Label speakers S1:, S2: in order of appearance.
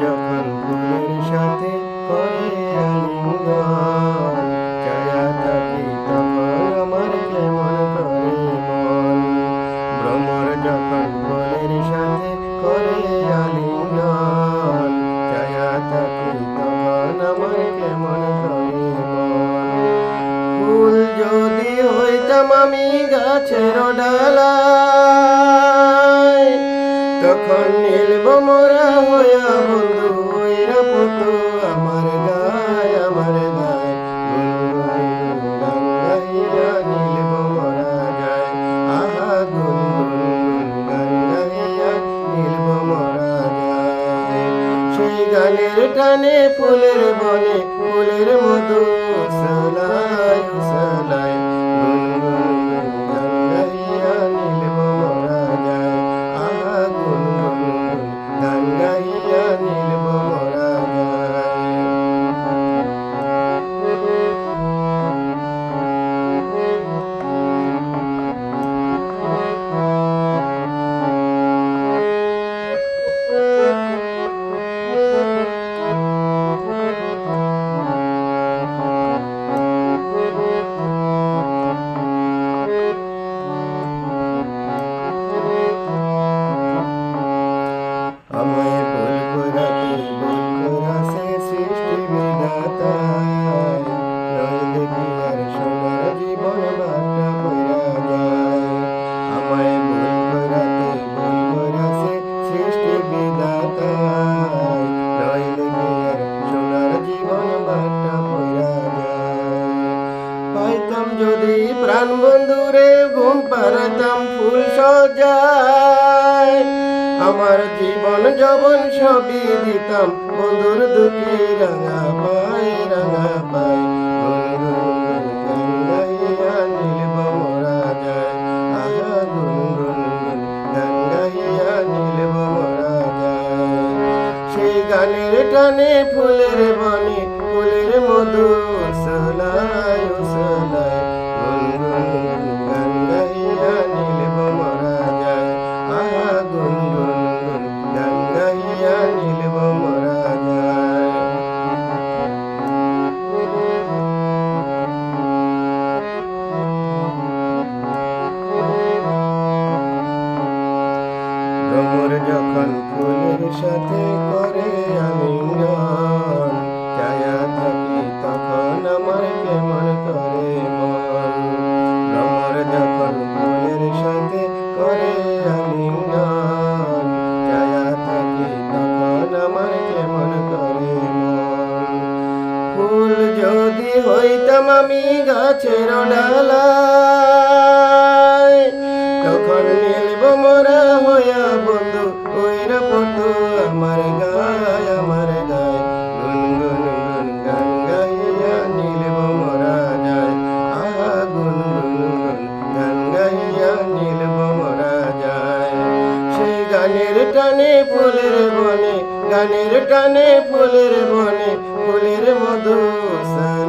S1: যখন ফুলের সাথে করে আলিঙ্গন। ছায়া থাকি তখন আমার কেমন করে মন ভ্রমর যখন ফুলের সাথে করে আলিঙ্গন ছায়া থাকি তখন আমার কেমন করে মন ফুল যদি হইতাম আমি গাছের ডালায় তখন নীলব মোরা হইয়া বন্ধু হইরা পতো আমার গায় আমার গায়। গুনগুন গান গাইয়া নীলব মোরা যায় আহা, গুনগুন গান গাইয়া নীলব মোরা সেই গানের টানে ফুলের বনে, ফুলের মধু সলায় যদি প্রাণ বন্ধুরে ঘুম পাড়াতাম, ফুল সজায়। আমার জীবন যবন সবই দিতাম, বন্ধুর দুটি রাঙা পাই রাঙা সেই গানের টানে ফুলের বনে, ফুলের মধু ভ্রমর যখন ফুলের সাথে করে আলিঙ্গন ছায়া থাকি তখন আমার কেমন করে মন? ভ্রমর যখন ফুলের সাথে করে আলিঙ্গন ছায়া থাকি তখন আমার কেমন করে মন? ফুল যদি হইতাম আমি গাছের ডালায়, তখন নীলব মোরা হইয়া গানের টানে ফুলের বনে গানের টানে ফুলের বনে ফুলের মধু সালা